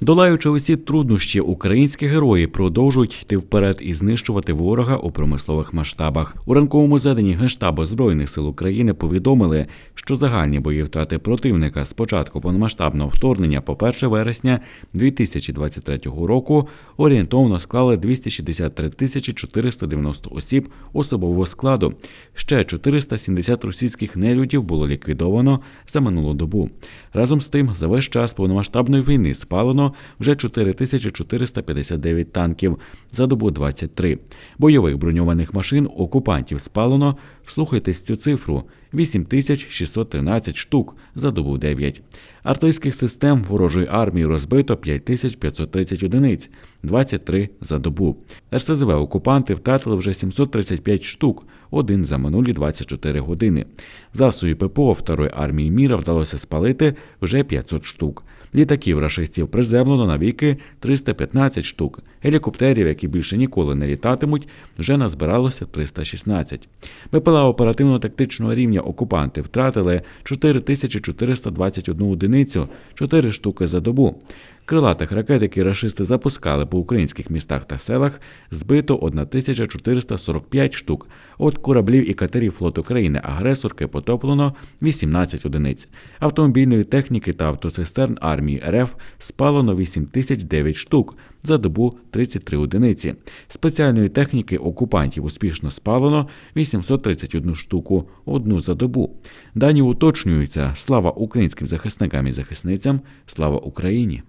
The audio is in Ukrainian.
Долаючи усі труднощі, українські герої продовжують йти вперед і знищувати ворога у промислових масштабах. У ранковому заданні Генштабу Збройних сил України повідомили, що загальні бої втрати противника з початку повномасштабного вторгнення по 1 вересня 2023 року орієнтовно склали 263 тисячі 490 осіб особового складу. Ще 470 російських нелюдів було ліквідовано за минулу добу. Разом з тим, за весь час повномасштабної війни спалено вже 4459 танків, за добу 23. Бойових броньованих машин окупантів спалено, вслухайтесь цю цифру, 8613 штук, за добу 9. Артилерійських систем ворожої армії розбито 5530 одиниць, 23 за добу. РСЗВ окупанти втратили вже 735 штук, один за минулі 24 години. Засобі ППО Второї армії міра вдалося спалити вже 500 штук. Літаків рашистів приземлено навіки 315 штук. Гелікоптерів, які більше ніколи не літатимуть, вже назбиралося 316. БПЛА оперативно-тактичного рівня окупанти втратили 4421 одиницю, 4 штуки за добу. Крилатих ракет, які рашисти запускали по українських містах та селах, збито 1445 штук. От кораблів і катерів флоту країни-агресорки потоплено 18 одиниць. Автомобільної техніки та автоцистерн армії РФ спалено 8009 штук, за добу 33 одиниці. Спеціальної техніки окупантів успішно спалено 831 штуку, одну за добу. Дані уточнюються. Слава українським захисникам і захисницям, слава Україні!